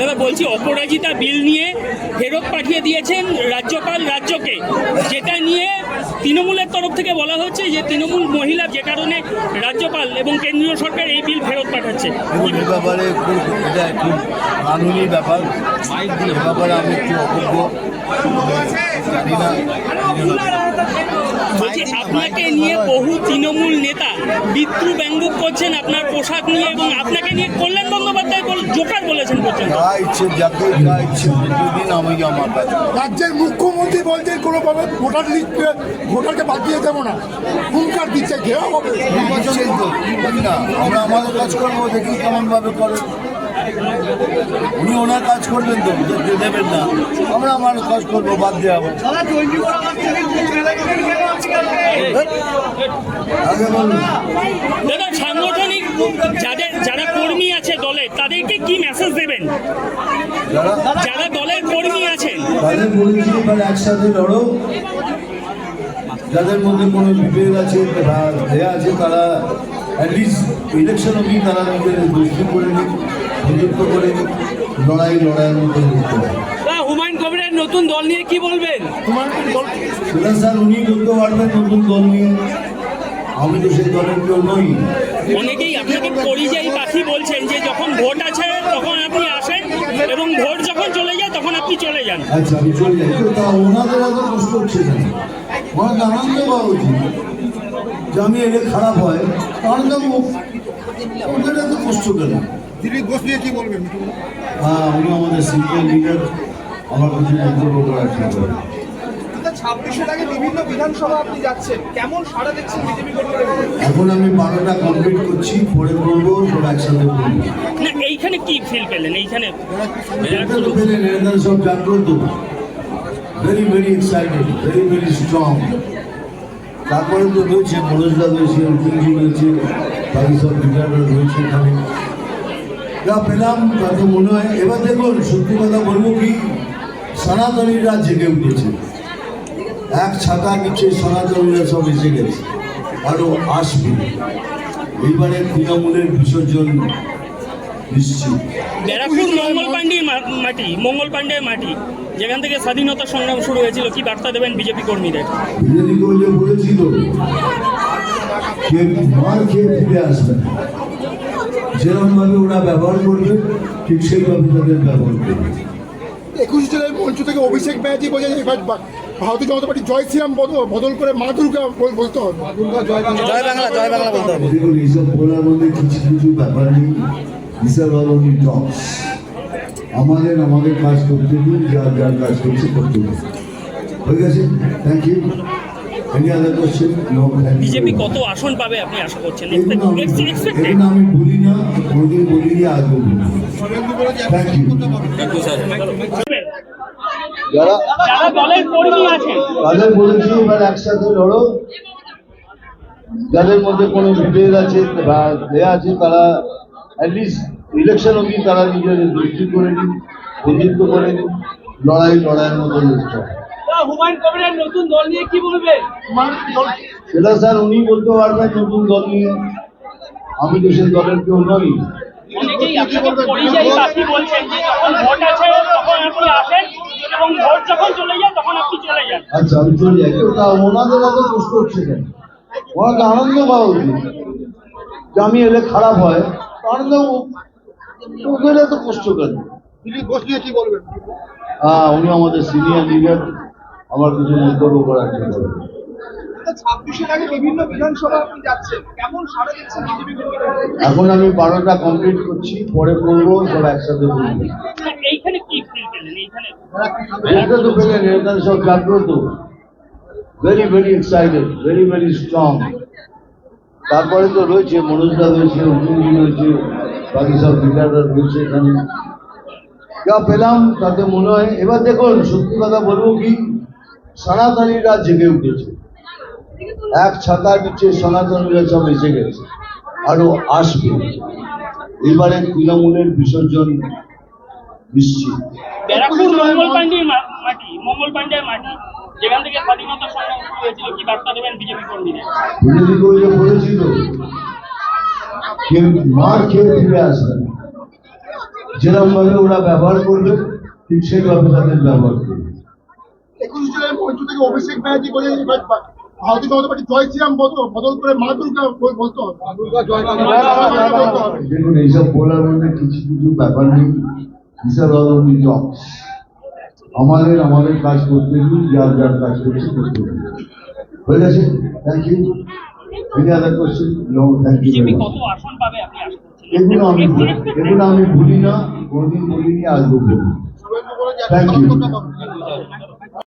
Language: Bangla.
দাদা বলছি, অপরাজিতা বিল নিয়ে ফেরত পাঠিয়ে দিয়েছেন রাজ্যপাল রাজ্যকে। যেটা নিয়ে তৃণমূলের তরফ থেকে বলা হচ্ছে যে তৃণমূল মহিলা যে কারণে রাজ্যপাল এবং কেন্দ্রীয় সরকার এই বিল ফেরত পাঠাচ্ছে। ব্যাপারে ব্যাপার ব্যাপারে আমি একটু অযোগ্য জানি না আপনাকে নিয়ে বহু তৃণমূল নেতা বিদ্রু ব্যঙ্গ করছেন আপনার পোশাক নিয়ে এবং আপনাকে নিয়ে কল্যাণ বন্দ্যোপাধ্যায় বল- জোকার বলেছেন পর্যন্ত যা ইচ্ছে যাকে যা ইচ্ছে দুদিন আমি আমার কাছে রাজ্যের মুখ্যমন্ত্রী বলছেন কোনোভাবে ভোটার লিস্ট ভোটারকে বাদ দিয়ে যাব না। হুঙ্কার দিচ্ছে ঘেরা হবে। নির্বাচনেই না আমরা আমাদের কাজ করব দেখি কেমন ভাবে করে। উনি ওনার কাজ করবেন তো দেবেন না। আমরা আমার কাজ করব বাদ দেওয়া হবে। দাদা সাংগঠনিক যাদের যারা কর্মী আছে দলে তাদেরকে কি মেসেজ দেবেন? যারা দলের কর্মী আছেন। তাদের বলেছি এবার একসাথে লড়ো। যাদের মধ্যে কোনো বিভেদ আছে এ আছে তারা অ্যাটলিস্ট ইলেকশন অবধি তারা নিজেদের দোষী করে নিন প্রযুক্ত করে লড়াই লড়াইয়ের মধ্যে করতে হবে কবিরের নতুন দল নিয়ে কি বলবেন? তোমার দল? সেটা স্যার উনি বলতে পারবেন নতুন দল নিয়ে। আমি তো সেই দলের কেউ নই। অনেকেই আপনাকে পরিযায়ী পাখি বলছেন যে যখন ভোট আছে তখন আপনি আসেন এবং ভোট যখন চলে যায় তখন আপনি চলে যান। আচ্ছা আমি চলে যাই। তা ওনাদের এত কষ্ট হচ্ছে ওনাকে আনন্দ পাওয়া উচিত। যে আমি এলে খারাপ হয় আনন্দ পাবো। ওদের এত কষ্ট কেন? দিলীপ ঘোষ নিয়ে কি বলবেন? হ্যাঁ উনি আমাদের সিনিয়র লিডার আমার কিছু মন্তব্য করার ঠিক ছাব্বিশের আগে বিভিন্ন বিধানসভা আপনি যাচ্ছেন। কেমন সাড়া দেখছেন বিজেপি এখন আমি বারোটা কমপ্লিট করছি পরে করব সব একসাথে করব। না এইখানে কি ফিল পেলেন? এইখানে এটা তো পেলেন সব জাগ্রত very very excited very very strong তারপরে তো রয়েছে মনোজদা রয়েছে অর্জুনজি রয়েছে বাকি সব লিডাররা রয়েছে এখানে। যা পেলাম তাতে মনে হয়। এবার দেখুন সত্যি কথা বলব কি? সনাতনীরা জেগে উঠেছে। এক ছাতা নিচে সনাতনীরা সব এসে গেছে। আরও আসবে। এইবারে তৃণমূলের বিসর্জন নিশ্চিত। ব্যারাকপুর মঙ্গল পাণ্ডের মাটি মঙ্গল পাণ্ডের মাটি যেখান থেকে স্বাধীনতা সংগ্রাম শুরু হয়েছিল কি বার্তা দেবেন বিজেপি কর্মীদের? বিজেপি করলে বলেছিল মার খেয়ে ফিরে আসবে। যেরকমভাবে ওরা ব্যবহার করবে ঠিক সেইভাবে তাদের ব্যবহার করবে। একুশ জেলার মঞ্চ থেকে অভিষেক ব্যানার্জি বলছেন এবার বা- ভারতীয় জনতা পার্টি জয় শ্রীরাম বদল- বদল করে মা দুর্গা বল- বলতে হবে। জয় বাংলা জয় বাংলা বলতে হবে। দেখুন এইসব বলার মধ্যে কিছু কিছু ব্যাপার নেই। টক্স। আমাদের আমাদের কাজ করতে দিন যার যার কাজ করছে করতে দিন হয়ে গেছে? Thank you any other question no BJP কত আসন পাবে আপনি আশা করছেন? আমি- এক্সপেক্টেড এগুলো আমি বলি না কোনোদিন বলিনি আজ বলি থ্যাংক ইউ যারা তাদের বলেছি এবার একসাথে লড়ো। যাদের মধ্যে কোনো বিভেদ আছে বা এ আছে তারা অ্যাটলিস্ট ইলেকশন অবধি তারা নিজেদের দোষী করে নিন করে নিন লড়াই লড়াইয়ের মতো বলবেন সেটা স্যার উনি বলতে পারবেন নতুন দল নিয়ে। আমি তো সেই দলের কেউ নই। অনেকেই আপনাকে বলছেন যে যখন ভোট আছে তখন আপনি আসেন। এবং ভোট যখন চলে যায় তখন আপনি চলে যান। আচ্ছা আমি চলে যাই তো তা ওনাদের এত কষ্ট হচ্ছে কেন? ওনাকে আনন্দ পাওয়া উচিত। যে আমি এলে খারাপ হয় তো আনন্দ ওদের এত কষ্ট কেন? দিলীপ ঘোষ নিয়ে কি বলবেন? হ্যাঁ উনি আমাদের সিনিয়র লিডার আমার কিছু মন্তব্য করার বিজেপি কর্মীরা? এখন আমি বারোটা কমপ্লিট করছি পরে করব সব একসাথে করব very very excited very very strong তারপরে তো রয়েছে, মনোজদা রয়েছে, অর্জুনজি রয়েছে, বাকি সব লিডাররা রয়েছে এখানে। যা পেলাম, তাতে মনে হয়, এবার দেখুন, সত্যি কথা বলব কি সনাতনীরা জেগে উঠেছে। এক ছাতার নিচে সনাতনীরা সব এসে গেছে, আরও আসবে। এবারে তৃণমূলের বিসর্জন নিশ্চিত। ব্যারাকপুর মঙ্গল পাণ্ডের মাটি মঙ্গল পাণ্ডের মাটি যেখান থেকে স্বাধীনতা সংগ্রাম শুরু হয়েছিল কি বার্তা দেবেন বিজেপি কর্মীদের? বিরোধী করলে বলেছিল মার খেয়ে ফিরে আসবে না। যেরকমভাবে ওরা ব্যবহার করবে ঠিক সেইভাবে তাদের ব্যবহার করবে। একুশ জুলাই মঞ্চ থেকে অভিষেক ব্যানার্জি বলে ভারতীয় জনতা পার্টি জয় শ্রীরাম বদল বদল করে মা দুর্গা বলতে হবে। দেখুন এইসব বলার মধ্যে কিছু কিছু ব্যাপার নেই। হিসাব অনলি টক্স আমাদের আমাদের কাজ করতে দিন যার যার কাজ করছে, করতে দিন হয়ে গেছে? Thank you any other question no thank you এগুলো আমি এগুলো আমি ভুলি না, কোনদিন বলিনি আজও বলি থ্যাংক ইউ